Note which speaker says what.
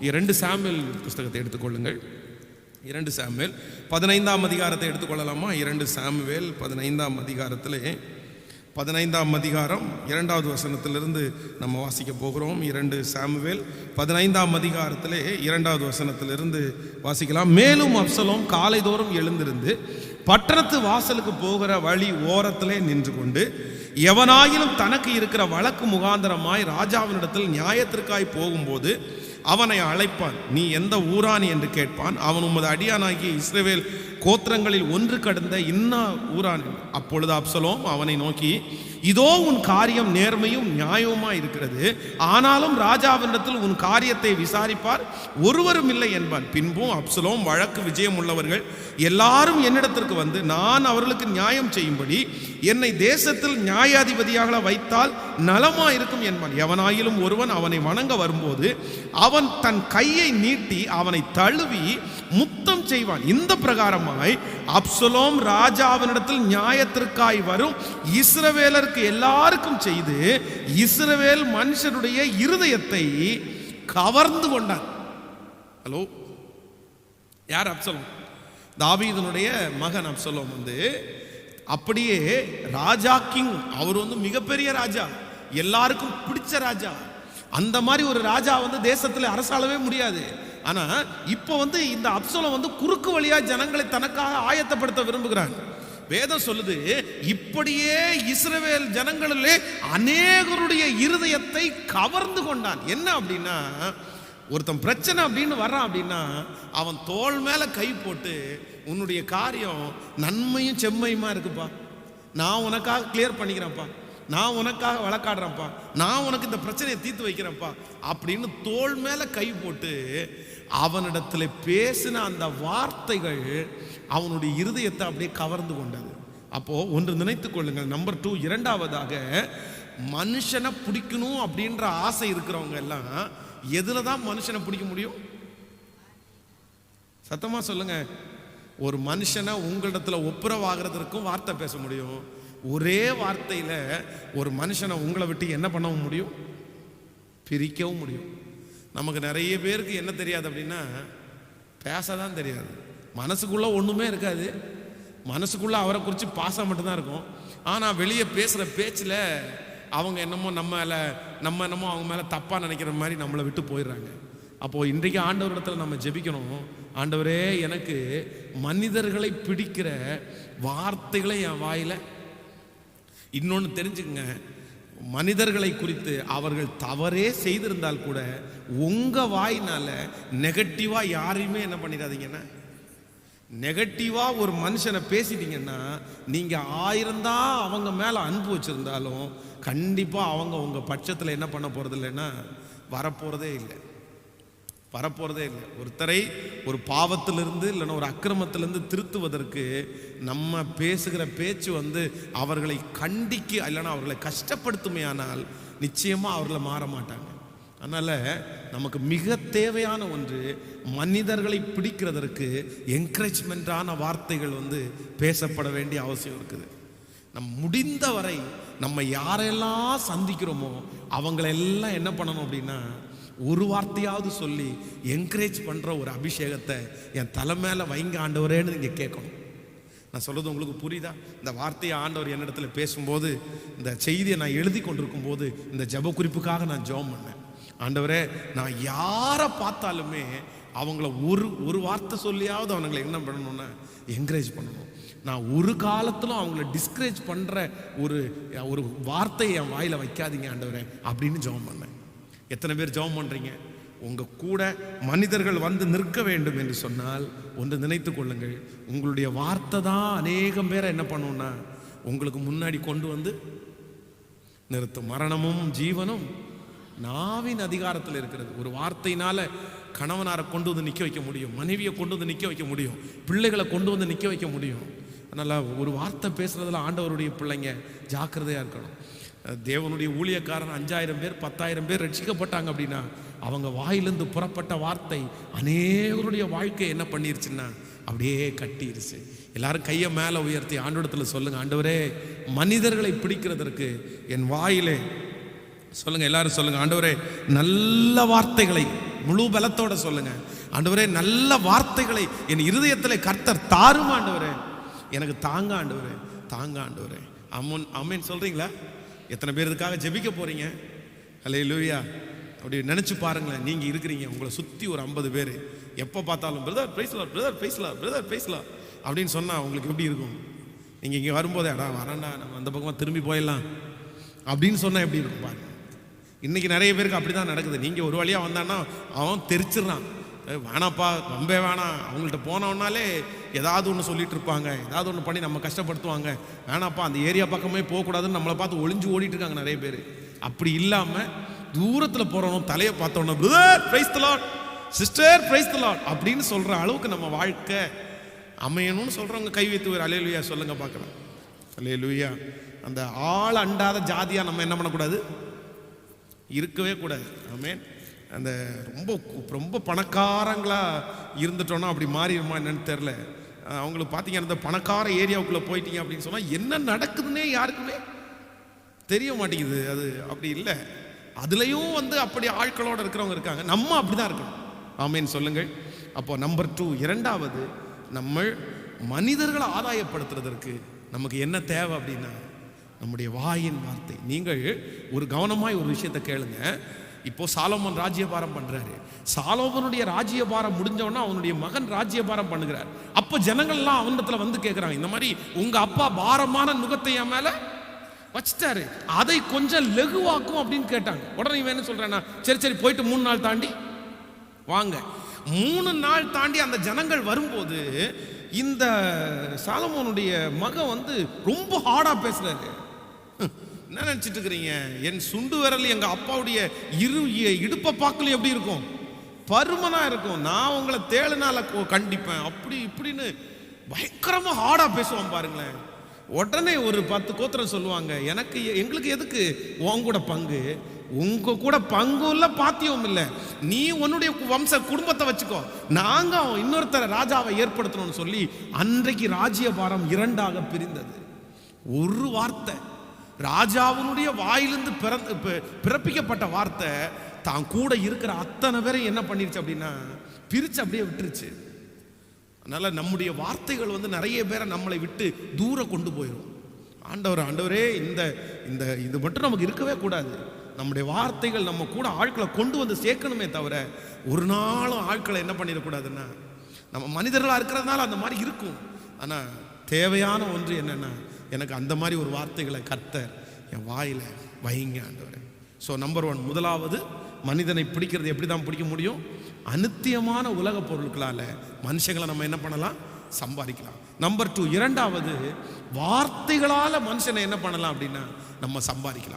Speaker 1: இரண்டு சாமியல் புஸ்தகத்தை எடுத்துக்கொள்ளுங்கள். இரண்டு சாமுவேல். பதினைந்தாம் அதிகாரத்தை எடுத்துக்கொள்ளலாமா? இரண்டு சாமுவேல் பதினைந்தாம் அதிகாரத்திலே. பதினைந்தாம் அதிகாரம் இரண்டாவது வசனத்திலிருந்து நம்ம வாசிக்க போகிறோம். இரண்டு சாமுவேல் பதினைந்தாம் அதிகாரத்திலே இரண்டாவது வசனத்திலிருந்து வாசிக்கலாம். மேலும் அப்சலோம் காலைதோறும் எழுந்திருந்து பட்டணத்து வாசலுக்கு போகிற வழி ஓரத்திலே நின்று கொண்டு எவனாயிலும் தனக்கு இருக்கிற வழக்கு முகாந்தரமாய் ராஜாவினிடத்தில் நியாயத்திற்காய் போகும்போது அவனை அழைப்பான். நீ எந்த ஊரான் என்று கேட்பான். அவன் உமது அடியானாகிய இஸ்ரேவேல் கோத்திரங்களில் ஒன்று கடந்த இன்னா ஊரான் அப்பொழுது அப்சலோம் அவனை நோக்கி இதோ உன் காரியம் நேர்மையும் நியாயவுமா இருக்கிறது. ஆனாலும் ராஜாவினிடத்தில் உன் காரியத்தை விசாரிப்பார். ஒருவரும் இல்லை என்பான். பின்பும் அப்சலோம் வழக்கு விஜயம் உள்ளவர்கள் எல்லாரும் என்னிடத்திற்கு வந்து நான் அவர்களுக்கு நியாயம் செய்யும்படி என்னை தேசத்தில் நியாயாதிபதியாக வைத்தால் நலமா இருக்கும் என்பான். எவனாயிலும் ஒருவன் அவனை வணங்க வரும்போது அவன் தன் கையை நீட்டி அவனை தழுவி முத்தம் செய்வான். இந்த பிரகாரம் காரணமாய் அப்சலோம் ராஜாவினிடத்தில் நியாயத்திற்காய் வரும். இஸ்ரவேலருக்கு எல்லாருக்கும் செய்து இஸ்ரவேல் மனுஷனுடைய இருதயத்தை கவர்ந்து கொண்டான் ஹலோ? யார் அப்சலோம்? தாவீதனுடைய மகன் அப்சலோம் வந்து அப்படியே ராஜா கிங் அவர் வந்து மிகப்பெரிய ராஜா. எல்லாருக்கும் பிடிச்ச ராஜா. அந்த மாதிரி ஒரு ராஜா வந்து தேசத்தில் அரசாளவே முடியாது. ஆனா இப்போ வந்து இந்த அப்சலம் வந்து குறுக்கு வழியா ஜனங்களை தனக்காக ஆயத்தப்படுத்த விரும்புகிறாங்க. வேதம் சொல்லுது இப்படியே இஸ்ரவேல் ஜனங்களிலே அநேகருடைய இருதயத்தை கவர்ந்து கொண்டான். என்ன அப்படின்னா ஒருத்தன் பிரச்சனை அப்படின்னு வர்றான் அப்படின்னா அவன் தோல் மேல கை போட்டு உன்னுடைய காரியம் நன்மையும் செம்மையுமா இருக்குப்பா. நான் உனக்காக கிளியர் பண்ணிக்கிறேன்ப்பா. நான் உனக்காக வழக்காடுறேன்ப்பா. நான் உனக்கு இந்த பிரச்சனையை தீர்த்து வைக்கிறேன்ப்பா. அப்படின்னு தோள் மேல கை போட்டு அவனிடத்தில் பேசின அந்த வார்த்தைகள் அவனுடைய இருதயத்தை அப்படியே கவர்ந்து கொண்டது. அப்போ ஒன்று நினைத்து கொள்ளுங்கள். நம்பர் டூ இரண்டாவதாக மனுஷனை பிடிக்கணும் அப்படின்ற ஆசை இருக்கிறவங்க எல்லாம் எதுல தான் மனுஷனை பிடிக்க முடியும்? சத்தமா சொல்லுங்க. ஒரு மனுஷனை உங்களிடத்துல ஒப்புரவாகிறதுக்கும் வார்த்தை பேச முடியும். ஒரே வார்த்தையில ஒரு மனுஷனை உங்களை விட்டு என்ன பண்ணவும் முடியும்? பிரிக்கவும் முடியும். நமக்கு நிறைய பேருக்கு என்ன தெரியாது அப்படின்னா பேச தான் தெரியாது. மனசுக்குள்ளே ஒன்றுமே இருக்காது. மனசுக்குள்ளே அவரை குறித்து பாசம் மட்டும்தான் இருக்கும். ஆனால் வெளியே பேசுகிற பேச்சில் அவங்க என்னமோ நம்ம மேலே நம்ம என்னமோ அவங்க மேலே தப்பாக நினைக்கிற மாதிரி நம்மளை விட்டு போயிடுறாங்க. அப்போ இன்றைக்கு ஆண்டவரிடத்தில் நம்ம ஜெபிக்கணும். ஆண்டவரே எனக்கு மனிதர்களை பிடிக்கிற வார்த்தைகளை என் வாயில். இன்னொன்று தெரிஞ்சுக்கங்க. மனிதர்களை குறித்து அவர்கள் தவறே செய்திருந்தால் கூட உங்கள் வாயினால் நெகட்டிவாக யாரையுமே என்ன பண்ணிடாதீங்கன்னா நெகட்டிவாக ஒரு மனுஷனை பேசிட்டீங்கன்னா நீங்கள் ஆயிரம் தான் அவங்க மேலே அன்பு வச்சுருந்தாலும் கண்டிப்பாக அவங்க உங்கள் பட்சத்தில் என்ன பண்ண போகிறது இல்லைன்னா வரப்போகிறதே இல்லை. வரப்போகிறதே இல்லை. ஒருத்தரை ஒரு பாவத்திலிருந்து இல்லைன்னா ஒரு அக்கிரமத்திலிருந்து திருத்துவதற்கு நம்ம பேசுகிற பேச்சு வந்து அவர்களை கண்டிக்க இல்லைன்னா அவர்களை கஷ்டப்படுத்துமையானால் நிச்சயமாக அவர்களை மாற மாட்டாங்க. அதனால் நமக்கு மிக தேவையான ஒன்று மனிதர்களை பிடிக்கிறதற்கு என்கரேஜ்மெண்ட்டான வார்த்தைகள் வந்து பேசப்பட வேண்டிய அவசியம் இருக்குது. நம் முடிந்த வரை நம்ம யாரெல்லாம் சந்திக்கிறோமோ அவங்களெல்லாம் என்ன பண்ணணும் அப்படின்னா ஒரு வார்த்தையாவது சொல்லி என்கரேஜ் பண்ணுற ஒரு அபிஷேகத்தை என் தலை மேலே வைங்க ஆண்டவரேன்னு நீங்கள் கேட்கணும். நான் சொல்கிறது உங்களுக்கு புரியுதா? இந்த வார்த்தையை ஆண்டவர் என்னிடத்துல பேசும்போது இந்த செய்தியை நான் எழுதி கொண்டிருக்கும் போது இந்த ஜெப குறிப்புக்காக நான் ஜெபம் பண்ணேன். ஆண்டவரே நான் யாரை பார்த்தாலுமே அவங்கள ஒரு ஒரு வார்த்தை சொல்லியாவது அவங்களை என்ன பண்ணணும்னா என்கரேஜ் பண்ணணும். நான் ஒரு காலத்திலும் அவங்கள டிஸ்கரேஜ் பண்ணுற ஒரு ஒரு வார்த்தையை என் வாயில் வைக்காதீங்க ஆண்டவரே அப்படின்னு ஜோம் பண்ணேன். எத்தனை பேர் ஜெபம் பண்ணுறீங்க உங்கள் கூட மனிதர்கள் வந்து நிற்க வேண்டும் என்று சொன்னால் ஒன்று நினைத்து கொள்ளுங்கள். உங்களுடைய வார்த்தை தான் அநேகம் பேரை என்ன பண்ணும்னா உங்களுக்கு முன்னாடி கொண்டு வந்து நிறுத்தும். மரணமும் ஜீவனும் நாவின் அதிகாரத்தில் இருக்கிறது. ஒரு வார்த்தையினால கணவனாரை கொண்டு வந்து நிற்க வைக்க முடியும். மனைவியை கொண்டு வந்து நிற்க வைக்க முடியும். பிள்ளைகளை கொண்டு வந்து நிற்க வைக்க முடியும். அதனால் ஒரு வார்த்தை பேசுகிறதுல ஆண்டவருடைய பிள்ளைங்க ஜாக்கிரதையாக இருக்கணும். தேவனுடைய ஊழியக்காரன் அஞ்சாயிரம் பேர் பத்தாயிரம் பேர் ரட்சிக்கப்பட்டாங்க அப்படின்னா அவங்க வாயிலிருந்து புறப்பட்ட வார்த்தை அநேகருடைய வாழ்க்கை என்ன பண்ணிருச்சுன்னா அப்படியே கட்டிருச்சு. எல்லாரும் கையை மேலே உயர்த்தி ஆண்டோடத்தில் சொல்லுங்கள் ஆண்டவரே மனிதர்களை பிடிக்கிறதற்கு என் வாயிலே சொல்லுங்கள் எல்லாரும் சொல்லுங்கள் ஆண்டவரே நல்ல வார்த்தைகளை முழு பலத்தோட சொல்லுங்கள் ஆண்டவரே நல்ல வார்த்தைகளை என் இருதயத்தில் கர்த்தர் தாரும் ஆண்டவரே? எனக்கு தாங்க ஆண்டவரே தாங்க ஆண்டவரே. அம்மன் அம்மன் சொல்கிறீங்களா எத்தனை பேர் இதுக்காக ஜெபிக்க போறீங்க? ஹலே லூயா அப்படி நினைச்சு பாருங்களேன் நீங்க இருக்கிறீங்க உங்களை சுத்தி ஒரு ஐம்பது பேர். எப்போ பார்த்தாலும் பிரதர் பேசலாம் பிரதர் பேசலாம் பிரதர் பேசலாம் அப்படின்னு சொன்னால் உங்களுக்கு எப்படி இருக்கும்? நீங்கள் இங்கே வரும்போதே அடா வரேன்டா நம்ம அந்த பக்கமாக திரும்பி போயிடலாம் அப்படின்னு சொன்னால் எப்படி இருக்கும் பாருங்க. இன்னைக்கு நிறைய பேருக்கு அப்படிதான் நடக்குது. நீங்கள் ஒரு வழியாக வந்தான்னா அவன் தெரிச்சிடறான். வேணாப்பா ரொம்ப வேணாம். அவங்கள்ட்ட போனோன்னாலே ஏதாவது ஒன்று சொல்லிட்டு இருப்பாங்க. ஏதாவது ஒன்று பண்ணி நம்ம கஷ்டப்படுத்துவாங்க. வேணாப்பா அந்த ஏரியா பக்கமே போகக்கூடாதுன்னு நம்மளை பார்த்து ஒளிஞ்சு ஓடிட்டு இருக்காங்க நிறைய பேர். அப்படி இல்லாமல் தூரத்தில் போகிறவனும் தலையை பார்த்தோன்னா brother praise the Lord sister praise the Lord அப்படின்னு சொல்கிற அளவுக்கு நம்ம வாழ்க்கை அமையணும்னு சொல்கிறவங்க கை வைத்து ஒரு அலையலுயா சொல்லுங்க பார்க்கலாம். அலையலுயா அந்த ஆள் அண்டாத ஜாதியாக நம்ம என்ன பண்ணக்கூடாது? இருக்கவே கூடாது. ஆமென் அந்த ரொம்ப ரொம்ப பணக்காரங்களாக இருந்துட்டோன்னா அப்படி மாறிடுமா என்னன்னு தெரில அவங்களுக்கு பார்த்தீங்கன்னா அந்த பணக்கார ஏரியாவுக்குள்ளே போயிட்டீங்க அப்படின்னு சொன்னால் என்ன நடக்குதுன்னே யாருக்குமே தெரிய மாட்டேங்குது. அது அப்படி இல்லை. அதுலேயும் வந்து அப்படி ஆட்களோடு இருக்கிறவங்க இருக்காங்க. நம்ம அப்படி தான் இருக்கணும். ஆமேன்னு சொல்லுங்கள். அப்போ நம்பர் டூ இரண்டாவது நம்ம மனிதர்களை ஆதாயப்படுத்துறதற்கு நமக்கு என்ன தேவை அப்படின்னா நம்முடைய வாயின் வார்த்தை. நீங்கள் ஒரு கவனமாய் ஒரு விஷயத்தை கேளுங்க. இப்போ சாலோமன் ராஜ்யபாரம் பண்றாரு. சாலோமனுடைய ராஜ்யபாரம் முடிஞ்சவொன்னா அவனுடைய மகன் ராஜ்யபாரம் பண்ணுகிறார். அப்போ ஜனங்கள்லாம் அவனிடத்துல வந்து கேட்கிறாங்க இந்த மாதிரி உங்க அப்பா பாரமான நுகத்தை என் மேல வச்சுட்டாரு. அதை கொஞ்சம் லெகுவாக்கும் அப்படின்னு கேட்டாங்க. உடனே இவன் என்ன சொல்றானா சரி சரி போயிட்டு மூணு நாள் தாண்டி வாங்க. மூணு நாள் தாண்டி அந்த ஜனங்கள் வரும்போது இந்த சாலமோனுடைய மகன் வந்து ரொம்ப ஹார்டா பேசுறாரு. என்ன நினச்சிட்டு இருக்கிறீங்க? என் சுண்டு விரல் எங்கள் அப்பாவுடைய இரு இடுப்பை பார்க்கல எப்படி இருக்கும்? பருமனாக இருக்கும். நான் உங்களை தேளுனால கண்டிப்பேன். அப்படி இப்படின்னு பயங்கரமாக ஹார்டாக பேசுவான் பாருங்களேன். உடனே ஒரு பத்து கோத்திரம் சொல்லுவாங்க எனக்கு எங்களுக்கு எதுக்கு உன் கூட பங்கு? உங்க கூட பங்கும் இல்லை பாத்தியவும் இல்லை. நீ உன்னுடைய வம்ச குடும்பத்தை வச்சுக்கோ. நாங்கள் இன்னொருத்தர ராஜாவை ஏற்படுத்தணும்னு சொல்லி அன்றைக்கு ராஜ்யபாரம் இரண்டாக பிரிந்தது. ஒரு வார்த்தை. ராஜாவினுடைய வாயிலிருந்து பிறந்து பிறப்பிக்கப்பட்ட வார்த்தை தான் கூட இருக்கிற அத்தனை பேரையும் என்ன பண்ணிருச்சு அப்படின்னா பிரிச்சு அப்படியே விட்டுருச்சு. அதனால நம்முடைய வார்த்தைகள் வந்து நிறைய பேரை நம்மளை விட்டு தூரம் கொண்டு போயிடும் ஆண்டவர் ஆண்டவரே இந்த இந்த இது மட்டும் நமக்கு இருக்கவே கூடாது. நம்முடைய வார்த்தைகள் நம்ம கூட ஆட்களை கொண்டு வந்து சேர்க்கணுமே தவிர ஒரு நாளும் ஆட்களை என்ன பண்ணிடக்கூடாதுன்னா நம்ம மனிதர்களாக இருக்கிறதுனால அந்த மாதிரி இருக்கும். ஆனால் தேவையான ஒன்று என்னென்னா எனக்கு அந்த மாதிரி ஒரு வார்த்தைகளை கர்த்தர் என் வாயில் வைங்க ஆண்டவரே. ஸோ நம்பர் ஒன் முதலாவது மனிதனை பிடிக்கிறது எப்படி தான் பிடிக்க முடியும்? அநித்தியமான உலக பொருட்களால் மனுஷங்களை நம்ம என்ன பண்ணலாம்? சம்பாதிக்கலாம். நம்பர் டூ இரண்டாவது வார்த்தைகளால் மனுஷனை என்ன பண்ணலாம் அப்படின்னா நம்ம சம்பாதிக்கலாம்.